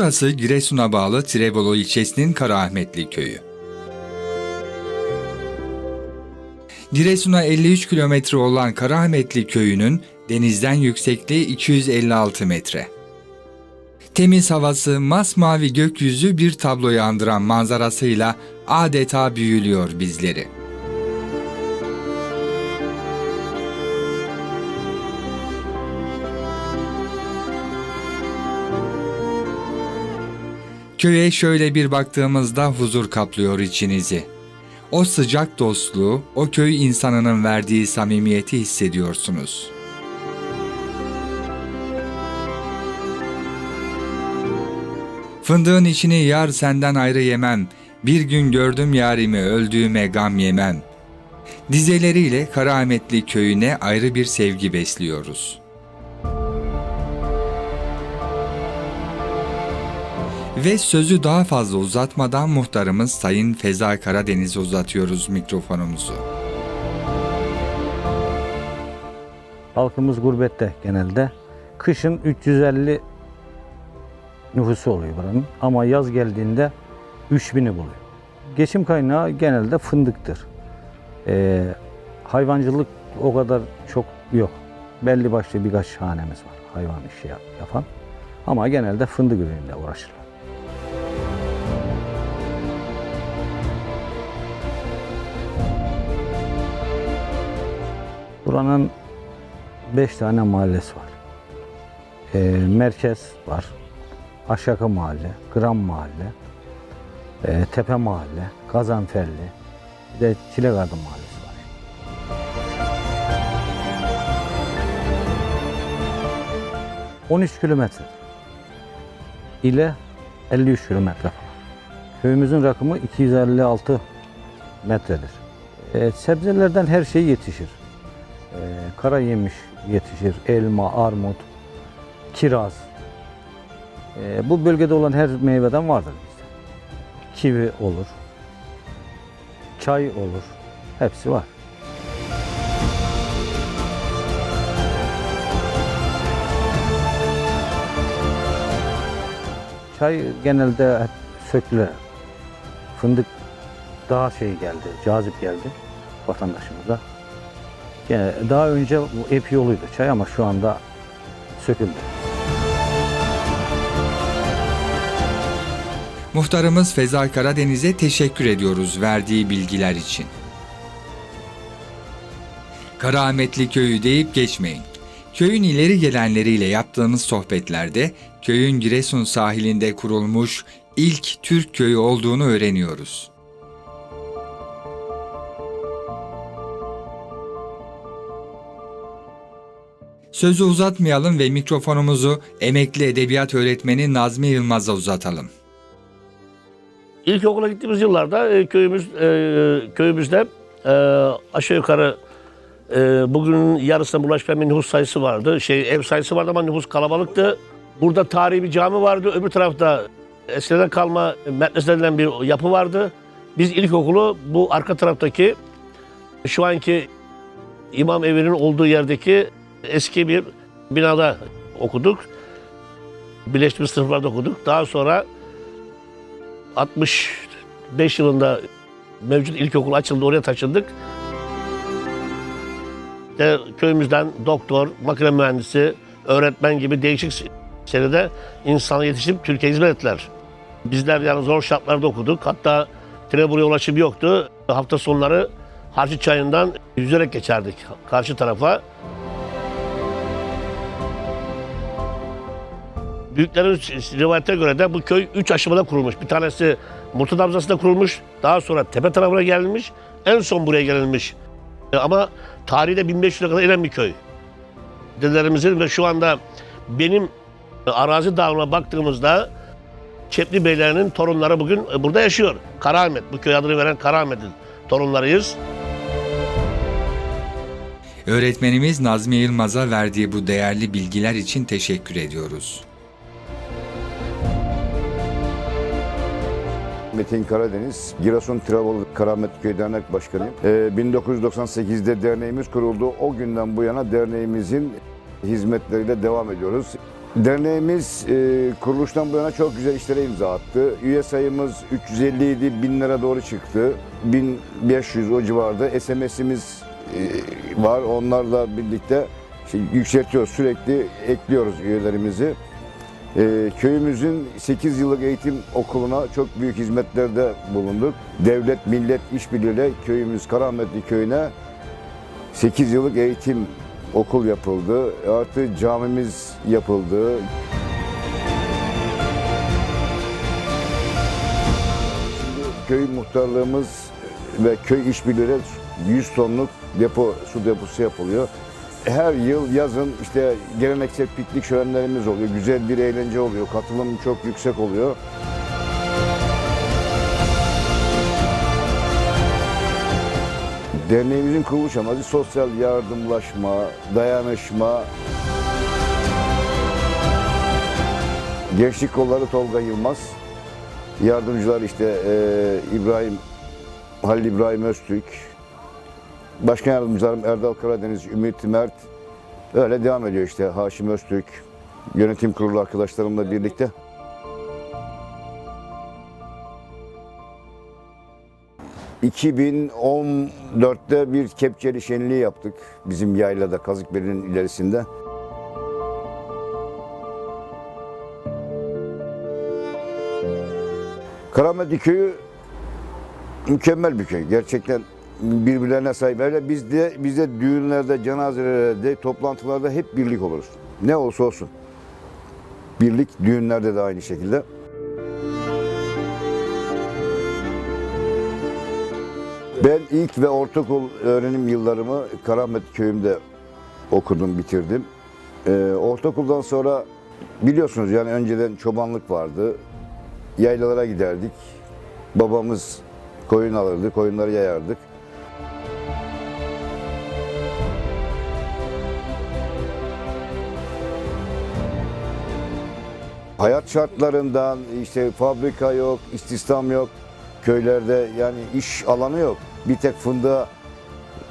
Burası Giresun'a bağlı Tirebolu ilçesinin Karaahmetli köyü. Giresun'a 53 kilometre olan Karaahmetli köyünün denizden yüksekliği 256 metre. Temiz havası, masmavi gökyüzü bir tabloyu andıran manzarasıyla adeta büyülüyor bizleri. Köye şöyle bir baktığımızda huzur kaplıyor içinizi. O sıcak dostluğu, o köy insanının verdiği samimiyeti hissediyorsunuz. Fındığın içini yar senden ayrı yemem, bir gün gördüm yarimi öldüğüme gam yemem. Dizeleriyle Karaahmetli köyüne ayrı bir sevgi besliyoruz. Ve sözü daha fazla uzatmadan muhtarımız Sayın Feza Karadeniz'e uzatıyoruz mikrofonumuzu. Halkımız gurbette genelde. Kışın 350 nüfusu oluyor buranın ama yaz geldiğinde 3000'i buluyor. Geçim kaynağı genelde fındıktır. Ee, hayvancılık o kadar çok yok. Belli başlı birkaç hanemiz var hayvan işi yap- yapan. Ama genelde fındık ürünüyle uğraşırlar. Buranın 5 tane mahallesi var. Ee, merkez var. Aşağı Mahalle, Gram Mahalle, e, Tepe Mahalle, Gazanferli, bir de Çilegardı Mahallesi var. ...13 kilometre ile 53 kilometre falan. Köyümüzün rakımı 256 metredir. Ee, sebzelerden her şey yetişir. Ee, kara yemiş yetişir, elma, armut, kiraz. Ee, bu bölgede olan her meyveden vardır bizde. Kivi olur, çay olur, hepsi var. Çay genelde hep söküle, fındık daha şey geldi, cazip geldi vatandaşımıza. Gene daha önce bu ep yoluydu çay ama şu anda söküldü. Muhtarımız Feza Karadeniz'e teşekkür ediyoruz verdiği bilgiler için. Karaahmetli köyü deyip geçmeyin. Köyün ileri gelenleriyle yaptığımız sohbetlerde köyün Giresun sahilinde kurulmuş ilk Türk köyü olduğunu öğreniyoruz. Sözü uzatmayalım ve mikrofonumuzu emekli edebiyat öğretmeni Nazmi Yılmaz'a uzatalım. İlkokula gittiğimiz yıllarda e, köyümüz e, köyümüzde e, aşağı yukarı bugünün yarısına bulaşmayan bir nüfus sayısı vardı. Şey ev sayısı vardı ama nüfus kalabalıktı. Burada tarihi bir cami vardı. Öbür tarafta eskiden kalma medrese denilen bir yapı vardı. Biz ilkokulu bu arka taraftaki şu anki imam evinin olduğu yerdeki eski bir binada okuduk. Birleşmiş sınıflarda okuduk. Daha sonra 65 yılında mevcut ilkokul açıldı, oraya taşındık. İşte köyümüzden doktor, makine mühendisi, öğretmen gibi değişik seride insana yetişip Türkiye'ye hizmet ettiler. Bizler yani zor şartlarda okuduk. Hatta tren buraya ulaşım yoktu. Hafta sonları Harçı Çayı'ndan yüzerek geçerdik karşı tarafa. Büyüklerin rivayete göre de bu köy üç aşamada kurulmuş. Bir tanesi Murtadı Hamzası'nda kurulmuş. Daha sonra tepe tarafına gelinmiş. En son buraya gelinmiş. E, Ama tarihi de 1500'e kadar inen bir köy. Dedelerimizin ve şu anda benim e, arazi dağılımına baktığımızda Çepli Beylerinin torunları bugün e, burada yaşıyor. Karaahmet, bu köy adını veren Karaahmet'in torunlarıyız. Öğretmenimiz Nazmi Yılmaz'a verdiği bu değerli bilgiler için teşekkür ediyoruz. Metin Karadeniz, Giresun Tirebolu Karamet Köy Dernek Başkanıyım. Ee, 1998'de derneğimiz kuruldu. O günden bu yana derneğimizin hizmetleriyle devam ediyoruz. Derneğimiz e, kuruluştan bu yana çok güzel işlere imza attı. Üye sayımız 357 bin lira doğru çıktı. 1500 o civarda SMS'imiz e, var. Onlarla birlikte şey, yükseltiyoruz. Sürekli ekliyoruz üyelerimizi. E, köyümüzün 8 yıllık eğitim okuluna çok büyük hizmetlerde bulunduk. Devlet millet işbirliğiyle köyümüz Karaahmetli köyüne 8 yıllık eğitim okul yapıldı. Artı camimiz yapıldı. Şimdi köy muhtarlığımız ve köy işbirliğiyle 100 tonluk depo, su deposu yapılıyor. Her yıl yazın işte geleneksel piknik şölenlerimiz oluyor. Güzel bir eğlence oluyor. Katılım çok yüksek oluyor. Derneğimizin kuruluş amacı sosyal yardımlaşma, dayanışma. Gençlik kolları Tolga Yılmaz. Yardımcılar işte eee, İbrahim, Halil İbrahim Öztürk. Başkan yardımcılarım Erdal Karadeniz, Ümit Mert. Öyle devam ediyor işte Haşim Öztürk. Yönetim kurulu arkadaşlarımla birlikte. ...2014'te bir kepçeli şenliği yaptık. Bizim yaylada, Kazıkbeli'nin ilerisinde. Karametli köyü mükemmel bir köy. Gerçekten birbirlerine sahip. Öyle bizde, bizde düğünlerde, cenazelerde, toplantılarda hep birlik oluruz. Ne olursa olsun. Birlik düğünlerde de aynı şekilde. Ben ilk ve ortaokul öğrenim yıllarımı Karamet köyümde okudum, bitirdim. Ee, ortaokuldan sonra biliyorsunuz yani önceden çobanlık vardı. Yaylalara giderdik. Babamız koyun alırdı, koyunları yayardık. Hayat şartlarından işte fabrika yok, istihdam yok. Köylerde yani iş alanı yok. Bir tek fındığa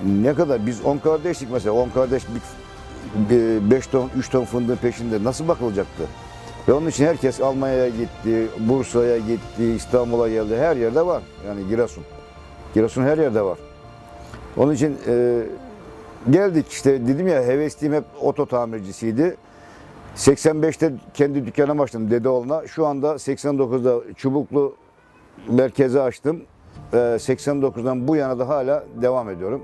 ne kadar biz 10 kardeşlik mesela 10 kardeş 5 ton 3 ton fındığın peşinde nasıl bakılacaktı? Ve onun için herkes Almanya'ya gitti, Bursa'ya gitti, İstanbul'a geldi. Her yerde var. Yani Giresun. Giresun her yerde var. Onun için e, geldik işte dedim ya hevesliyim hep oto tamircisiydi. 85'te kendi dükkanımı açtım Dedeoğlu'na. Şu anda 89'da Çubuklu merkezi açtım. Ee, 89'dan bu yana da hala devam ediyorum.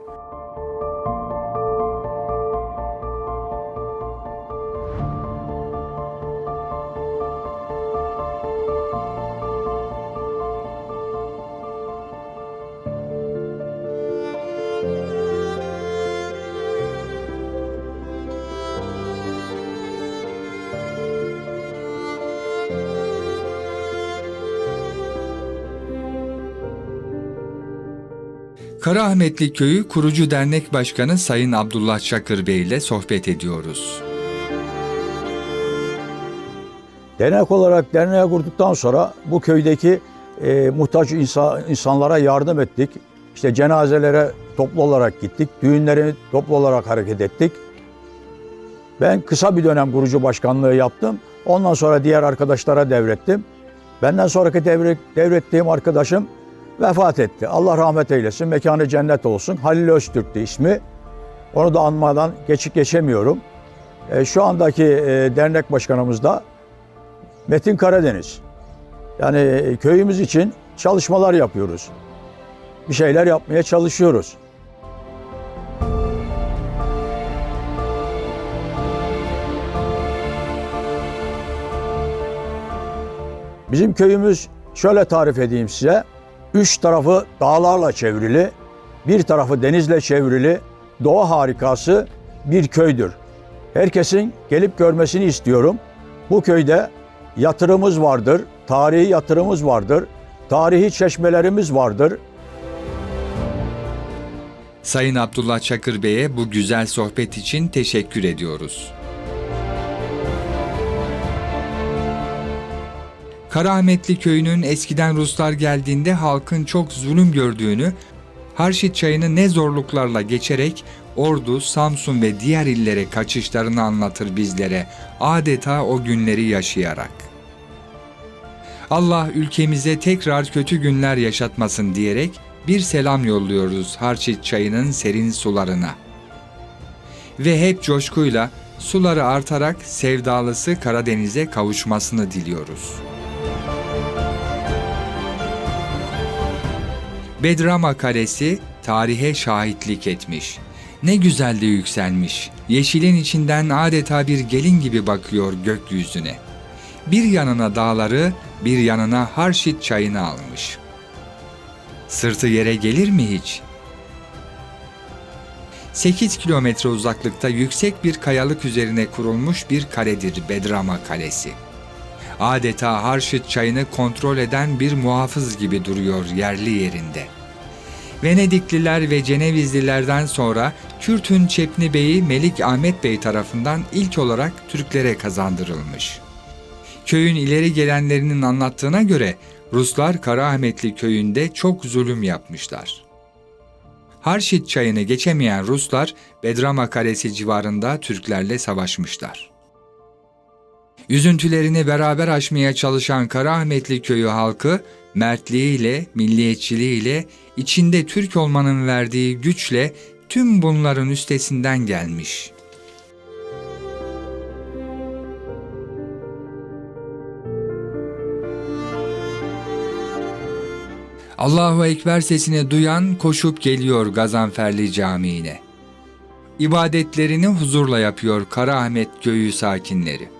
Karaahmetli Köyü Kurucu Dernek Başkanı Sayın Abdullah Çakır Bey ile sohbet ediyoruz. Dernek olarak derneği kurduktan sonra bu köydeki e, muhtaç insa- insanlara yardım ettik. İşte cenazelere toplu olarak gittik, düğünleri toplu olarak hareket ettik. Ben kısa bir dönem kurucu başkanlığı yaptım. Ondan sonra diğer arkadaşlara devrettim. Benden sonraki devre- devrettiğim arkadaşım vefat etti. Allah rahmet eylesin, mekanı cennet olsun. Halil Öztürk'tü ismi. Onu da anmadan geçip geçemiyorum. E, şu andaki e, dernek başkanımız da Metin Karadeniz. Yani e, köyümüz için çalışmalar yapıyoruz. Bir şeyler yapmaya çalışıyoruz. Bizim köyümüz şöyle tarif edeyim size. Üç tarafı dağlarla çevrili, bir tarafı denizle çevrili, doğa harikası bir köydür. Herkesin gelip görmesini istiyorum. Bu köyde yatırımız vardır, tarihi yatırımız vardır, tarihi çeşmelerimiz vardır. Sayın Abdullah Çakır Bey'e bu güzel sohbet için teşekkür ediyoruz. Karaahmetli Köyü'nün eskiden Ruslar geldiğinde halkın çok zulüm gördüğünü Harşit çayını ne zorluklarla geçerek Ordu, Samsun ve diğer illere kaçışlarını anlatır bizlere adeta o günleri yaşayarak. Allah ülkemize tekrar kötü günler yaşatmasın diyerek bir selam yolluyoruz Harçit çayının serin sularına. Ve hep coşkuyla suları artarak sevdalısı Karadeniz'e kavuşmasını diliyoruz. Bedrama Kalesi tarihe şahitlik etmiş. Ne güzel de yükselmiş. Yeşilin içinden adeta bir gelin gibi bakıyor gökyüzüne. Bir yanına dağları, bir yanına Harşit çayını almış. Sırtı yere gelir mi hiç? 8 kilometre uzaklıkta yüksek bir kayalık üzerine kurulmuş bir kaledir Bedrama Kalesi. Adeta Harşit çayını kontrol eden bir muhafız gibi duruyor yerli yerinde. Venedikliler ve Cenevizlilerden sonra Kürt'ün Çepni Bey'i Melik Ahmet Bey tarafından ilk olarak Türklere kazandırılmış. Köyün ileri gelenlerinin anlattığına göre Ruslar Karaahmetli köyünde çok zulüm yapmışlar. Harşit çayını geçemeyen Ruslar Bedrama Kalesi civarında Türklerle savaşmışlar. Üzüntülerini beraber aşmaya çalışan Karaahmetli köyü halkı mertliğiyle, milliyetçiliğiyle, içinde Türk olmanın verdiği güçle tüm bunların üstesinden gelmiş. Allahu Ekber sesini duyan koşup geliyor Gazanferli Camii'ne. İbadetlerini huzurla yapıyor Karaahmet köyü sakinleri.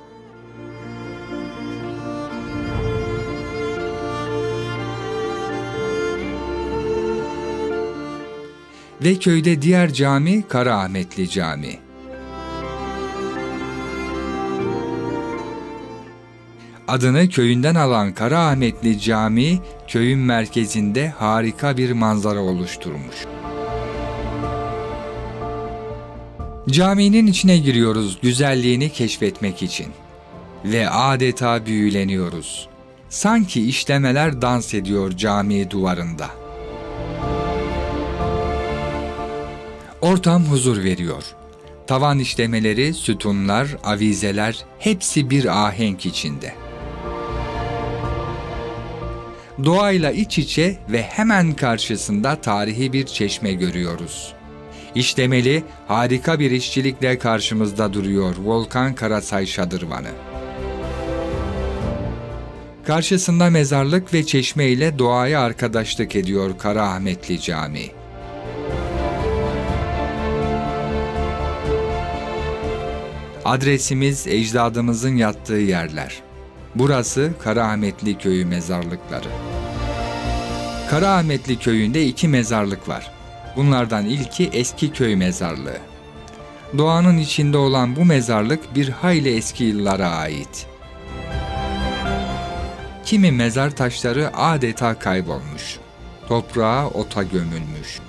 Ve köyde diğer cami Karaahmetli Camii. Adını köyünden alan Karaahmetli Camii köyün merkezinde harika bir manzara oluşturmuş. Caminin içine giriyoruz güzelliğini keşfetmek için ve adeta büyüleniyoruz. Sanki işlemeler dans ediyor cami duvarında. Ortam huzur veriyor. Tavan işlemeleri, sütunlar, avizeler hepsi bir ahenk içinde. Doğayla iç içe ve hemen karşısında tarihi bir çeşme görüyoruz. İşlemeli, harika bir işçilikle karşımızda duruyor Volkan Karasay Şadırvanı. Karşısında mezarlık ve çeşme ile doğaya arkadaşlık ediyor Karaahmetli Camii. Adresimiz ecdadımızın yattığı yerler. Burası Karaahmetli Köyü mezarlıkları. Karaahmetli Köyü'nde iki mezarlık var. Bunlardan ilki eski köy mezarlığı. Doğanın içinde olan bu mezarlık bir hayli eski yıllara ait. Kimi mezar taşları adeta kaybolmuş. Toprağa ota gömülmüş.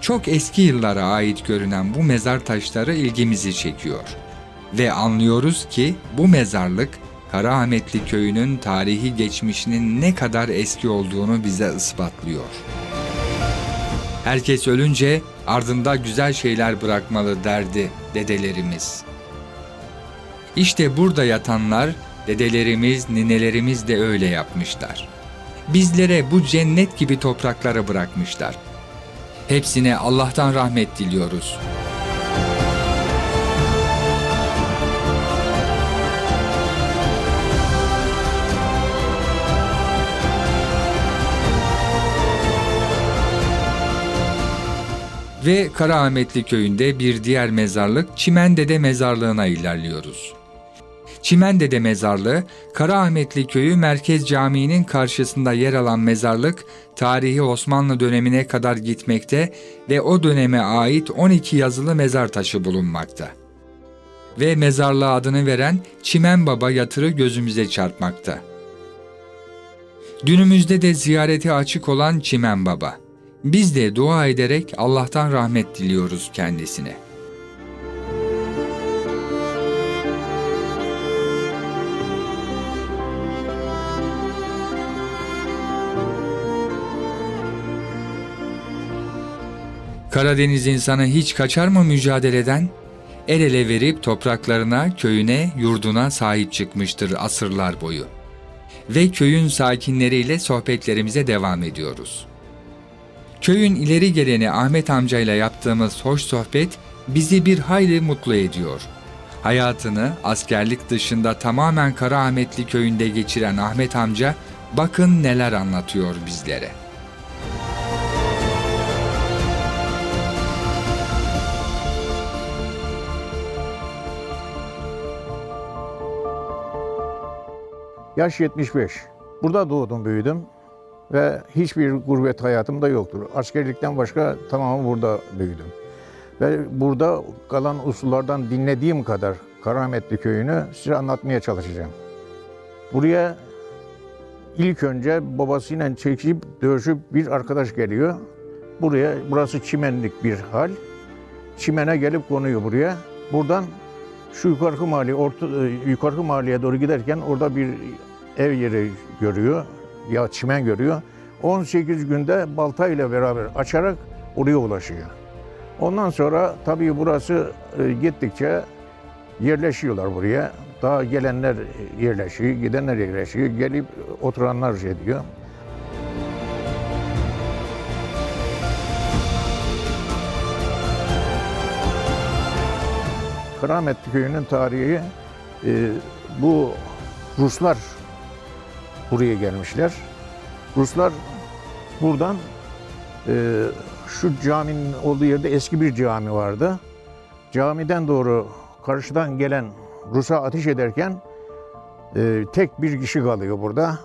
Çok eski yıllara ait görünen bu mezar taşları ilgimizi çekiyor. Ve anlıyoruz ki bu mezarlık Karaahmetli köyünün tarihi geçmişinin ne kadar eski olduğunu bize ispatlıyor. Herkes ölünce ardında güzel şeyler bırakmalı derdi dedelerimiz. İşte burada yatanlar dedelerimiz, ninelerimiz de öyle yapmışlar. Bizlere bu cennet gibi toprakları bırakmışlar. Hepsine Allah'tan rahmet diliyoruz. Ve Karaahmetli köyünde bir diğer mezarlık Çimendede mezarlığına ilerliyoruz. Çimendede mezarlığı, Karaahmetli köyü Merkez Camii'nin karşısında yer alan mezarlık, tarihi Osmanlı dönemine kadar gitmekte ve o döneme ait 12 yazılı mezar taşı bulunmakta. Ve mezarlığa adını veren Çimen Baba yatırı gözümüze çarpmakta. Günümüzde de ziyarete açık olan Çimen Baba. Biz de dua ederek Allah'tan rahmet diliyoruz kendisine. Karadeniz insanı hiç kaçar mı mücadeleden? El ele verip topraklarına, köyüne, yurduna sahip çıkmıştır asırlar boyu. Ve köyün sakinleriyle sohbetlerimize devam ediyoruz. Köyün ileri geleni Ahmet amcayla yaptığımız hoş sohbet bizi bir hayli mutlu ediyor. Hayatını askerlik dışında tamamen Karaahmetli köyünde geçiren Ahmet amca bakın neler anlatıyor bizlere. Yaş 75. Burada doğdum, büyüdüm ve hiçbir gurbet hayatım da yoktur. Askerlikten başka tamamı burada büyüdüm. Ve burada kalan usullardan dinlediğim kadar Karametli köyünü size anlatmaya çalışacağım. Buraya ilk önce babasıyla çekip dövüşüp bir arkadaş geliyor. Buraya, burası çimenlik bir hal. Çimene gelip konuyor buraya. Buradan şu yukarı mahalle, orta, e, yukarı mahalleye doğru giderken orada bir ev yeri görüyor. Ya çimen görüyor. 18 günde balta ile beraber açarak oraya ulaşıyor. Ondan sonra tabii burası e, gittikçe yerleşiyorlar buraya. Daha gelenler yerleşiyor, gidenler yerleşiyor. Gelip oturanlar şey diyor. Kerametli Köyü'nün tarihi e, bu Ruslar buraya gelmişler. Ruslar buradan e, şu caminin olduğu yerde eski bir cami vardı. Camiden doğru karşıdan gelen Rus'a ateş ederken e, tek bir kişi kalıyor burada.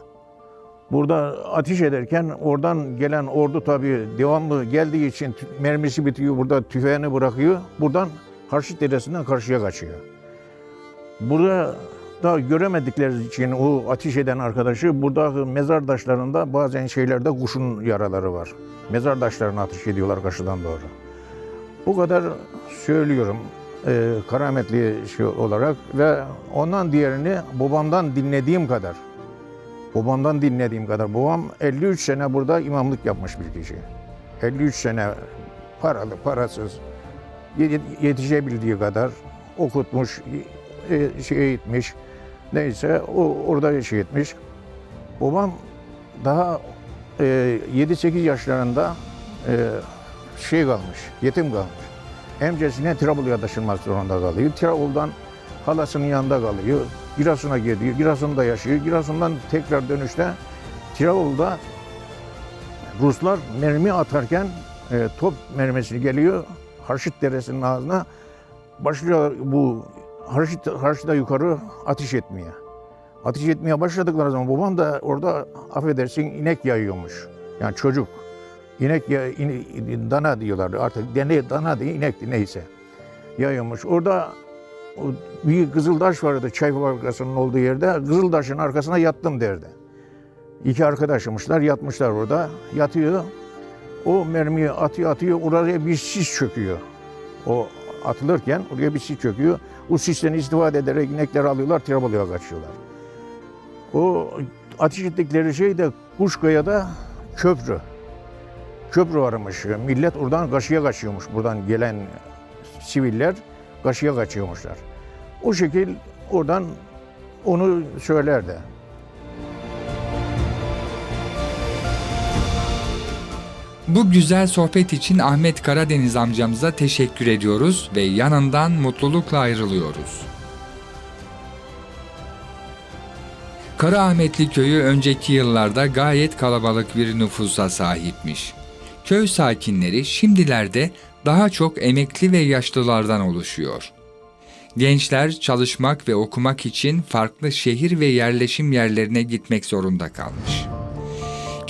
Burada ateş ederken oradan gelen ordu tabii devamlı geldiği için mermisi bitiyor. Burada tüfeğini bırakıyor. Buradan Harşit Deresi'nden karşıya kaçıyor. Burada da göremedikleri için o ateş eden arkadaşı burada mezar taşlarında bazen şeylerde kuşun yaraları var. Mezar taşlarına ateş ediyorlar karşıdan doğru. Bu kadar söylüyorum e, karametli şey olarak ve ondan diğerini babamdan dinlediğim kadar babamdan dinlediğim kadar babam 53 sene burada imamlık yapmış bir kişi. 53 sene paralı parasız ye- yetişebildiği kadar okutmuş, e, şey etmiş. Neyse o orada şey etmiş. Babam daha e, 7-8 yaşlarında e, şey kalmış, yetim kalmış. Emcesine Trabolu'ya taşınmak zorunda kalıyor. Trabolu'dan halasının yanında kalıyor. Giresun'a gidiyor. Giresun'da yaşıyor. Giresun'dan tekrar dönüşte Trabolu'da Ruslar mermi atarken e, top mermisi geliyor. Harşit Deresi'nin ağzına başlıyor bu Harşit, Harşit'e yukarı ateş etmeye. Ateş etmeye başladıkları zaman babam da orada affedersin inek yayıyormuş. Yani çocuk. İnek ya, in- dana diyorlardı artık. Dene, dana diye inekti neyse. Yayıyormuş. Orada bir kızıldaş vardı çay fabrikasının olduğu yerde. Kızıldaşın arkasına yattım derdi. İki arkadaşımışlar yatmışlar orada. Yatıyor. O mermiyi atıyor atıyor oraya bir sis çöküyor. O atılırken oraya bir sis çöküyor. O sisten istifade ederek inekleri alıyorlar Trabolu'ya kaçıyorlar. O ateş ettikleri şey de Kuşkaya'da köprü. Köprü varmış. Millet oradan karşıya kaçıyormuş. Buradan gelen siviller karşıya kaçıyormuşlar. O şekil oradan onu söylerdi. Bu güzel sohbet için Ahmet Karadeniz amcamıza teşekkür ediyoruz ve yanından mutlulukla ayrılıyoruz. Karaahmetli köyü önceki yıllarda gayet kalabalık bir nüfusa sahipmiş. Köy sakinleri şimdilerde daha çok emekli ve yaşlılardan oluşuyor. Gençler çalışmak ve okumak için farklı şehir ve yerleşim yerlerine gitmek zorunda kalmış.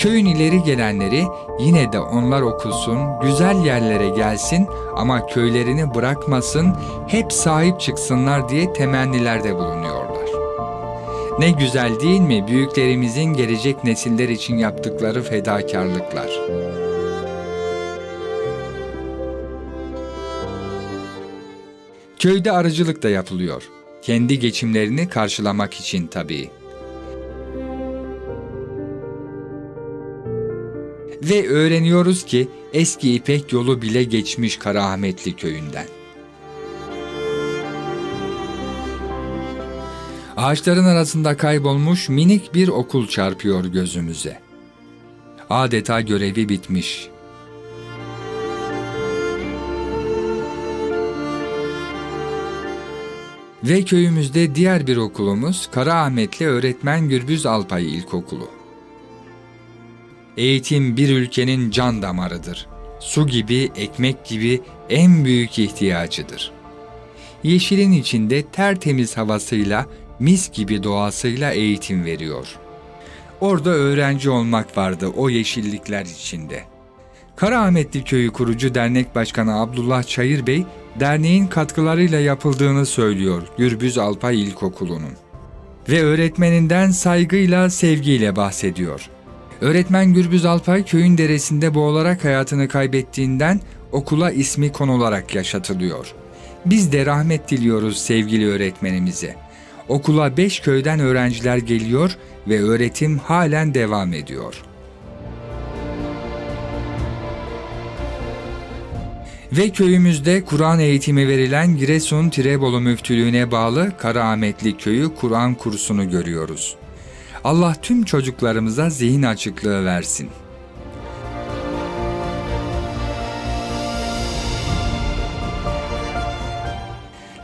Köyün ileri gelenleri yine de onlar okusun, güzel yerlere gelsin ama köylerini bırakmasın, hep sahip çıksınlar diye temennilerde bulunuyorlar. Ne güzel değil mi büyüklerimizin gelecek nesiller için yaptıkları fedakarlıklar? Köyde arıcılık da yapılıyor. Kendi geçimlerini karşılamak için tabii. Ve öğreniyoruz ki eski İpek yolu bile geçmiş Karaahmetli köyünden. Ağaçların arasında kaybolmuş minik bir okul çarpıyor gözümüze. Adeta görevi bitmiş. Ve köyümüzde diğer bir okulumuz Karaahmetli Öğretmen Gürbüz Alpay İlkokulu. Eğitim bir ülkenin can damarıdır. Su gibi, ekmek gibi en büyük ihtiyacıdır. Yeşilin içinde tertemiz havasıyla, mis gibi doğasıyla eğitim veriyor. Orada öğrenci olmak vardı o yeşillikler içinde. Karaahmetli Köyü kurucu dernek başkanı Abdullah Çayır Bey, derneğin katkılarıyla yapıldığını söylüyor Gürbüz Alpay İlkokulu'nun. Ve öğretmeninden saygıyla, sevgiyle bahsediyor. Öğretmen Gürbüz Alpay köyün deresinde boğularak hayatını kaybettiğinden okula ismi konularak yaşatılıyor. Biz de rahmet diliyoruz sevgili öğretmenimize. Okula beş köyden öğrenciler geliyor ve öğretim halen devam ediyor. Ve köyümüzde Kur'an eğitimi verilen Giresun Tirebolu Müftülüğü'ne bağlı Karaahmetli Köyü Kur'an kursunu görüyoruz. Allah tüm çocuklarımıza zihin açıklığı versin.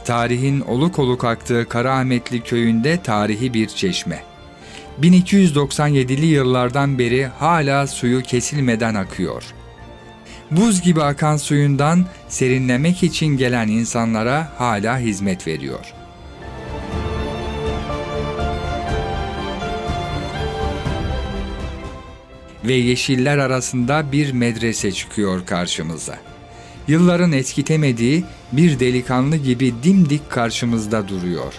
Tarihin oluk oluk aktığı Karaahmetli köyünde tarihi bir çeşme. 1297'li yıllardan beri hala suyu kesilmeden akıyor. Buz gibi akan suyundan serinlemek için gelen insanlara hala hizmet veriyor. Ve yeşiller arasında bir medrese çıkıyor karşımıza. Yılların eskitemediği bir delikanlı gibi dimdik karşımızda duruyor.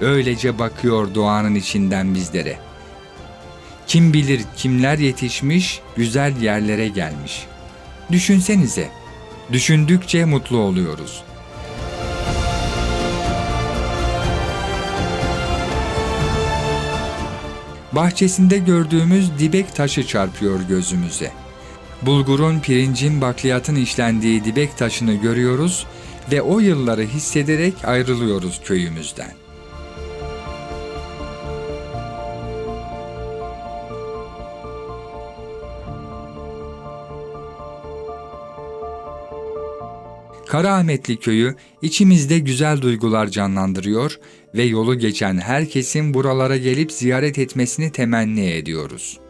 Öylece bakıyor doğanın içinden bizlere. Kim bilir kimler yetişmiş, güzel yerlere gelmiş. Düşünsenize. Düşündükçe mutlu oluyoruz.'' Bahçesinde gördüğümüz dibek taşı çarpıyor gözümüze. Bulgurun, pirincin, bakliyatın işlendiği dibek taşını görüyoruz ve o yılları hissederek ayrılıyoruz köyümüzden. Karaahmetli köyü içimizde güzel duygular canlandırıyor ve yolu geçen herkesin buralara gelip ziyaret etmesini temenni ediyoruz.